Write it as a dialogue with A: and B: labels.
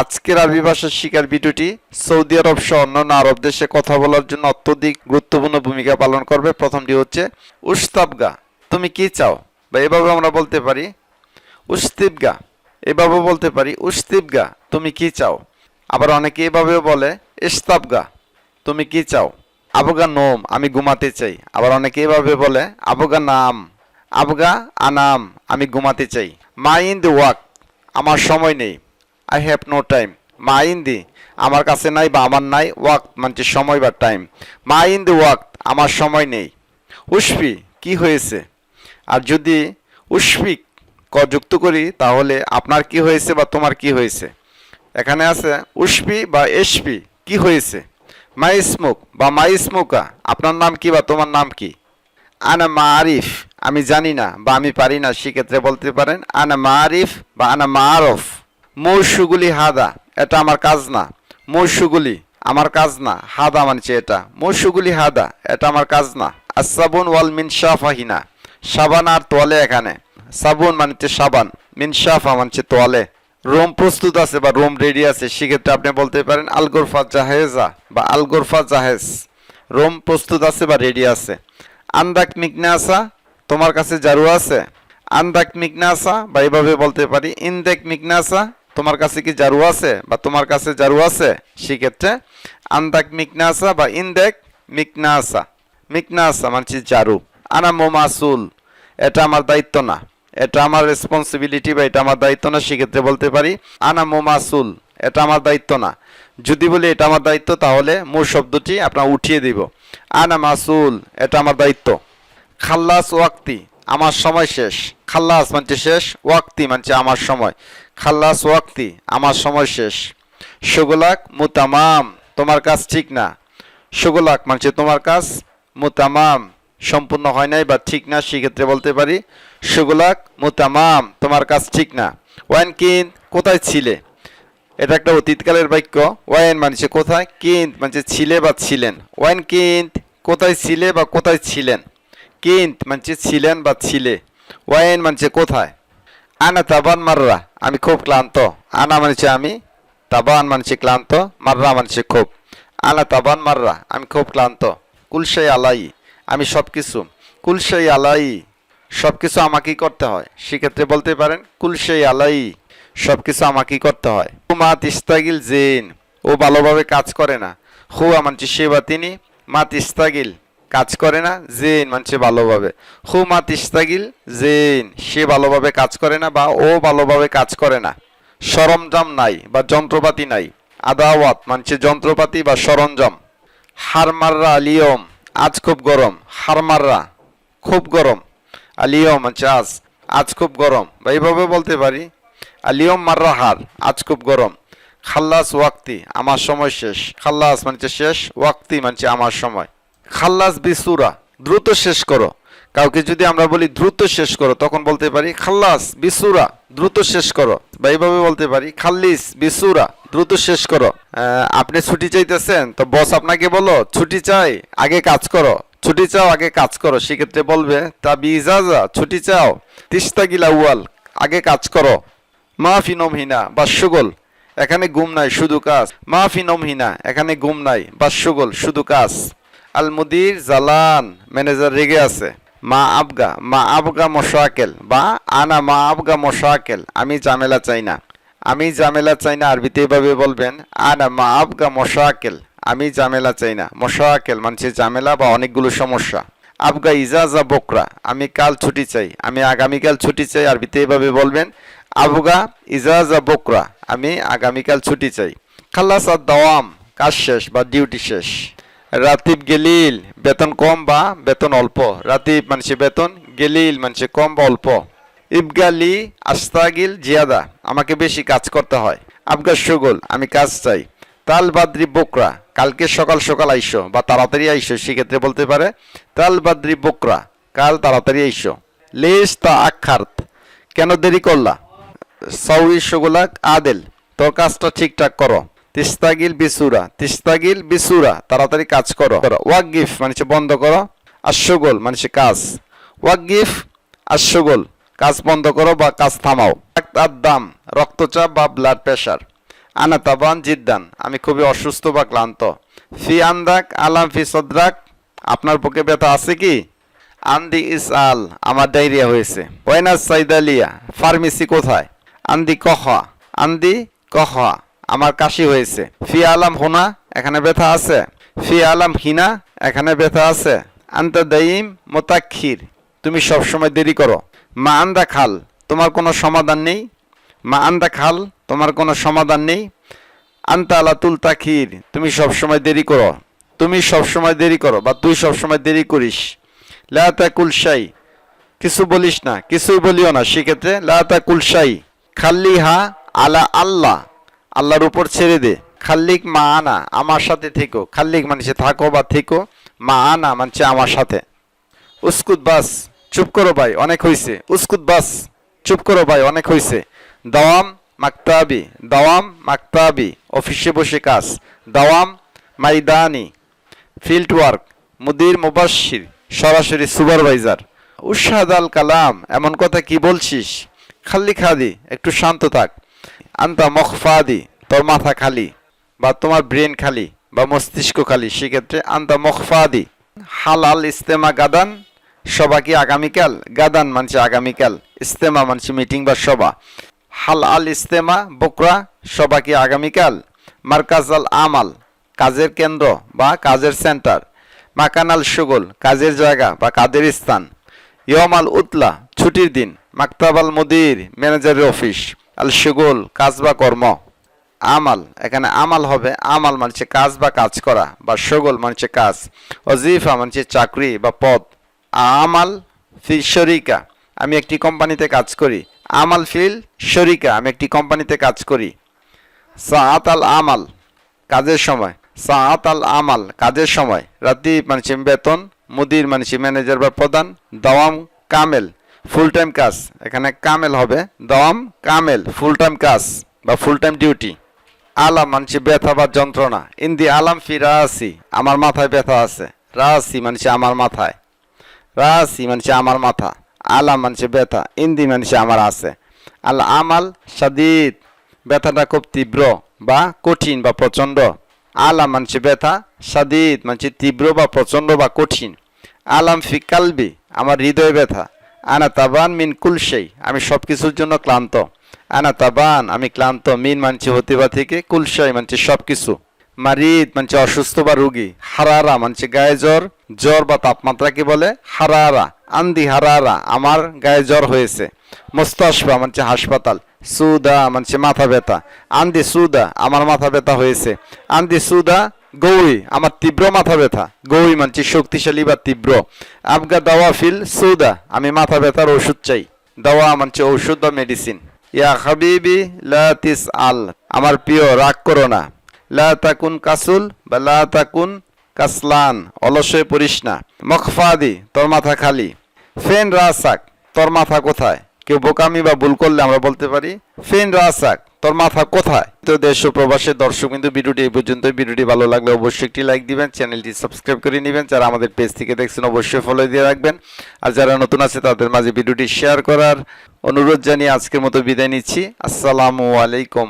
A: আজকের আরবি ভাষা শিকার ভিডিওটি সৌদি আরব সহ অন্যান্য আরব দেশে কথা বলার জন্য অত্যধিক গুরুত্বপূর্ণ ভূমিকা পালন করবে। প্রথমটি হচ্ছে উস্তাবগা। তুমি কি চাও? বা এভাবে আমরা বলতে পারি, উস্তিবগা। এভাবে বলতে পারি, উস্তিবগা, তুমি কি চাও? আবার অনেকে এভাবেও বলে, ইস্তাবগা, তুমি কি চাও? আবগা নোম, আমি ঘুমাতে চাই। আবার অনেকে এভাবে বলে, আবগা নাম, আবগা আনাম, আমি ঘুমাতে চাই। মা ইন দি ওয়াক, আমার সময় নেই। আই হ্যাভ নো টাইম মা ইন দি আমার কাছে নাই বা আমার নাই ওয়াক মানে সময় বা টাইম মা ইন দি ওয়াক আমার সময় নেই। উষ্পি কি হয়েছে? আর যদি উষ্পিক ক যুক্ত করি, তাহলে আপনার কি হয়েছে বা তোমার কি হয়েছে? এখানে আছে উষ্পি বা এসপি কি হয়েছে? মাই স্মুক বা মাই স্মুকা আপনার নাম কি বা তোমার নাম কি? আনা মা আরিফ, আমি জানি না বা আমি পারি না, সেক্ষেত্রে বলতে পারেন, আনা মারিফ বা আনা মারফ মৌসুগুলি হাদা, এটা আমার কাজ না মৌসুগুলি আমার কাজ না হাদা মানছে এটা। মৌসুগুলি হাদা, এটা আমার কাজ না আর সাবুন ওয়াল মিনসাফাহিনা সাবান আর তোয়ালে এখানে। সাবুন মানছে সাবান মিনসাফা মানছে তোয়ালে। রোম প্রস্তুত আছে বা রোম রেডি আছে, সেক্ষেত্রে আপনি বলতে পারেন আলগোরফা জাহেজা বা আলগোরফা জাহেজ। রোম প্রস্তুত আছে বা রেডি আছে। আন্দাক মিকনাসা, তোমার কাছে জারু আছে? আন্দাক মিকনাসা, বা এইভাবে বলতে পারি, ইনদেক মিকনাসা তোমার কাছে কি জারু আছে বা তোমার কাছে জারু আছে? সেক্ষেত্রে আন্দাক মিকনাসা বা ইনদেক মিকনাসা। মিকনাসা মানছি জারু। আনা মোমাসুল, এটা আমার দায়িত্ব না। এটা আমার রেসপন্সিবিলিটি বা এটা আমার দায়িত্ব না, সেক্ষেত্রে বলতে পারি আনা মোমাসুল, এটা আমার দায়িত্ব না। যদি বলি এটা আমার দায়িত্ব, তাহলে মূল শব্দটি আপনার উঠিয়ে দিব। আনা মাসুল, এটা আমার দায়িত্ব। খাল্লাস ওয়াক্তি আমার সময় শেষ। খাল্লাস মানছে শেষ, ওয়াক্তি মানছে আমার সময়। খাল্লাস, ওয়াক্তি, আমার সময় শেষ। সুগুলাক, মুতামাম, তোমার কাজ ঠিক না। সুগুলাক মানছে তোমার কাজ মুতামাম। সম্পূর্ণ হয় নাই বা ঠিক না, সেক্ষেত্রে বলতে পারি, সুগুলাক, মুতামাম, তোমার কাজ ঠিক না। ওয়ান কিন, কোথায় ছিলে? এটা একটা অতীতকালের বাক্য। ওয়াইন মানছে কোথায় কিন্ত মানছে ছিলে বা ছিলেন। ওয়াইন কিন্ত কোথায় ছিলে বা কোথায় ছিলেন? কিন্ত মানছে ছিলেন বা ছিলে। ওয়াইন মানছে কোথায়? আনা তাবান মাররা, আমি খুব ক্লান্ত। আনা মানছে আমি, তাবান মানছে ক্লান্ত, মাররা মানছে খুব। আনা তাবান মাররা, আমি খুব ক্লান্ত। কুলসাই আলাই, আমি সব কিছু কুলসাই আলাই সব কিছু আমাকেই করতে হয়। সেক্ষেত্রে বলতে পারেন কুলসাই আলাই সব কিছু আমাকেই করতে হয়। মা তিস্তাগিল জেন, ও ভালোভাবে কাজ করে না। হুয়া মানছে সে বা তিনি মা তিস্তাগিল কাজ করে না, জেন মানছে ভালোভাবে। হু মা তিস্তাগিল, জেন, সে ভালোভাবে কাজ করে না বা ও ভালোভাবে কাজ করে না। সরঞ্জাম নাই বা যন্ত্রপাতি নাই। আদাওয়াত মানছে যন্ত্রপাতি বা সরঞ্জাম। হারমাররা আলিয়ম, আজ খুব গরম। হারমাররা, খুব গরম। আলিয়ম মানছে আজ আজ খুব গরম। বা এইভাবে বলতে পারি, আলিয়ম মাররা হার, আজ খুব গরম। খাল্লাস ওয়াক্তি, আমার সময় শেষ। খাল্লাস মানছে শেষ ওয়াক্তি মানছে আমার সময়। খাল্লাস বিসুরা দ্রুত শেষ করো। কাউকে যদি আমরা বলি দ্রুত শেষ করো, তখন বলতে পারি খাল্লাস বিসুরা দ্রুত শেষ করো। বা এইভাবে বলতে পারি খাল্লিস বিসুরা দ্রুত শেষ করো। আপনি ছুটি চাইতেছেন, তো বস আপনাকে বলো ছুটি চাই, আগে কাজ করো। ছুটি চাও, আগে কাজ করো। সেক্ষেত্রে বলবে তা বিজাজা ছুটি চাও। তিস্তা গিলা উয়াল, আগে কাজ করো। মাফি নমহিনা বা সুগল এখানে ঘুম নাই, শুধু কাজ। মাফি নমহিনা, এখানে ঘুম নাই বা সুগল শুধু কাজ। আল মুদির জালান ম্যানেজার রেগে আছে। মা আবগা মা আবগা মশাকেল, বা আনা মা আবগা মশাকেল, আমি ঝামেলা চাই না। আমি ঝামেলা চাই না, আরবিতে এভাবে বলবেন, আনা মা আবগা মশাকেল, আমি ঝামেলা চাই না। মশাকেল মানছে ঝামেলা বা অনেকগুলো সমস্যা। আবগা ইজাজা বকরা, আমি কাল ছুটি চাই, আমি আগামীকাল ছুটি চাই, আরবিতে এভাবে বলবেন, আবগা ইজাজা বকরা, আমি আগামীকাল ছুটি চাই। খাল্লাস দাওয়াম কাজ শেষ বা ডিউটি শেষ। রাতিব গেলিল, বেতন কম বা বেতন অল্প? রাতিব মানছে বেতন, গেলিল মানছে কম বা অল্প? ইবগালি আস্তাগিল জিয়াদা, আমাকে বেশি কাজ করতে হয়। আবগা সুগল, আমি কাজ চাই। তাল বাদ্রি বকরা, কালকে সকাল সকাল আইসো বা তাড়াতাড়ি আইসো, সেক্ষেত্রে বলতে পারে তাল বাদ্রি বকরা, কাল তাড়াতাড়ি আইসো। লেস তা আখার্ত, কেন দেরি করলা? সৌরি সুগুলাক আদেল, তোর কাজটা ঠিকঠাক করো। তিস্তাগিল বিসুরা তিস্তাগিল বিসুরা, তাড়াতাড়ি কাজ করো। ওয়াকগিফ মানে বন্ধ করো। আশ্বগোল মানে কাজ। ওয়াকগিফ আশ্বগোল কাজ বন্ধ করো বা কাজ থামাও। আর দাম, রক্তচাপ বা ব্লাড প্রেশার আনা তাবান জিদ্দান, আমি খুবই অসুস্থ বা ক্লান্ত। ফি আন্দাক, আলাম ফি সদ্রাক, আপনার বুকে ব্যথা আছে কি? আন্দি ইস আল, আমার ডায়রিয়া হয়েছে। ওয়েনাস সাইদালিয়া, ফার্মেসি কোথায়? আন্দি কহ আন্দি কহ আমার কাশি হয়েছে। ফি আলাম হোনা, এখানে ব্যথা আছে। ফি আলাম হিনা, এখানে ব্যথা আছে। আন্তা দাইম মোতাক্ষির তুমি সবসময় দেরি করো। মা আন্দা খাল, তোমার কোনো সমাধান নেই। মা আন্দা খাল, তোমার কোনো সমাধান নেই। আন্তা আলা তুল তাখির তুমি সবসময় দেরি করো। তুমি সবসময় দেরি করো বা তুই সবসময় দেরি করিস। লাতা কুলসাই কিছু বলিস না, কিছুই বলিও না। সেক্ষেত্রে লাতা কুলসাই খাল্লি হা আলা আল্লাহ। আল্লাহর উপর ছেড়ে দে। খাল্লিক মা আনা, আমার সাথে থেকো। খাল্লিক মানুষে থাকো বা থেকো, মা আনা মানছে আমার সাথে। উস্কুত বাস, চুপ করো ভাই, অনেক হইছে। উস্কুত বাস, চুপ করো ভাই, অনেক হইছে। দাওয়াম মাকতাবি দাওয়াম মাকতাবি, অফিসে বসে কাজ। দাওয়াম মাইদানি, ফিল্ড ওয়ার্ক, মুদির মুবাশির সরাসরি সুপারভাইজার। উশাদ আল কালাম, এমন কথা কি বলছিস? খাল্লি খাদি, একটু শান্ত থাক। আন্তা মখফাদি তোর মাথা খালি বা তোমার ব্রেন খালি বা মস্তিষ্ক খালি, সেক্ষেত্রে আন্তা মখফাদি হালাল ইস্তেমা গাদান, সভা কি আগামীকাল? গাদান মানছে আগামীকাল, ইস্তেমা মানছে মিটিং বা সভা। হাল আল ইস্তেমা, বকরা, সভা কি আগামীকাল? মার্কাজ আল আমাল, কাজের কেন্দ্র বা কাজের সেন্টার। মাকানাল সুগল, কাজের জায়গা বা কাজের স্থান। ইয়ম আল উতলা, ছুটির দিন মাকতাব আল মুদির, ম্যানেজারের অফিস। আল সুগল কাজ বা কর্ম। আমাল, এখানে আমাল হবে, আমাল মানছে কাজ বা কাজ করা, বা সগল মানছে কাজ। অজিফা মানছে চাকরি বা পদ। আমাল, ফিল শরিকা, আমি একটি কোম্পানিতে কাজ করি। আমাল, ফিল শরিকা, আমি একটি কোম্পানিতে কাজ করি। সাআত আল আমাল কাজের সময়। সাআত আল আমাল কাজের সময়। রাতি মানছে বেতন, মুদির মানছে ম্যানেজার বা প্রধান, দাওয়াম কামেল। ফুল টাইম কাজ এখানে কামেল হবে। দম, কামেল ফুল টাইম কাজ বা ফুল টাইম ডিউটি আলাম মানছে ব্যথা বা যন্ত্রণা। ইন্দি আলাম ফি রাসি আমার মাথায় ব্যথা আছে। রাসি মানছে আমার মাথায়। রাসি মানছে আমার মাথা। আলাম মানছে ব্যথা, ইন্দি মানছে আমার আছে। আল আমাল সাদিদ, ব্যথাটা খুব তীব্র বা কঠিন বা প্রচণ্ড। আলাম মানছে ব্যথা, সাদিদ মানছে তীব্র বা প্রচণ্ড বা কঠিন। আলাম ফি কালবি, আমার হৃদয় ব্যথা। আনা তাবান মিন কুলসেই আমি সব কিছুর জন্য ক্লান্ত। আনা তাবান, আমি ক্লান্ত, মিন মানছি হতে বা থেকে কুলসাই মানছে সব কিছু মারিদ মানছে অসুস্থ বা রুগী। হারারা মানছে গায়ে জ্বর জ্বর বা তাপমাত্রা কি বলে? হারারা, আন্দি হারারা, আমার গায়ে জ্বর হয়েছে। মোস্তাসবা মানছে হাসপাতাল। সুদা মানছে মাথা ব্যথা। আন্দি সুদা, আমার মাথা ব্যথা হয়েছে। আন্দি সুদা গৌই, আমার তীব্র মাথা ব্যথা। গৌই মানছি শক্তিশালী বা তীব্র। আবগা দাওয়া ফিল সুদা, আমি মাথা ব্যথার ওষুধ চাই। দাওয়া মানছে ঔষধ বা মেডিসিন ইয়া হাবিবি, লা তিস আল আমার প্রিয়, রাগ করো না। লা তাকুন কাসুল বা লা তাকুন কাসলান। অলসয়ে পড়িস না। মখফাদি, তোর মাথা খালি। ফেন রাসাক, তোর মাথা কোথায়? কেউ বোকামি বা ভুল করলে আমরা বলতে পারি। ফেন রাসাক তোর মাথা কোথায়? তো দেশ প্রবাসের দর্শক কিন্তু ভিডিওটি এই পর্যন্ত ভিডিওটি ভালো লাগলে অবশ্যই একটি লাইক দিবেন, চ্যানেলটি সাবস্ক্রাইব করে নেবেন, যারা আমাদের পেজ থেকে দেখছেন অবশ্যই ফলো দিয়ে রাখবেন। আর যারা নতুন আছে, তাদের মাঝে ভিডিওটি শেয়ার করার অনুরোধ জানিয়ে আজকের মতো বিদায় নিচ্ছি। আসসালামু আলাইকুম।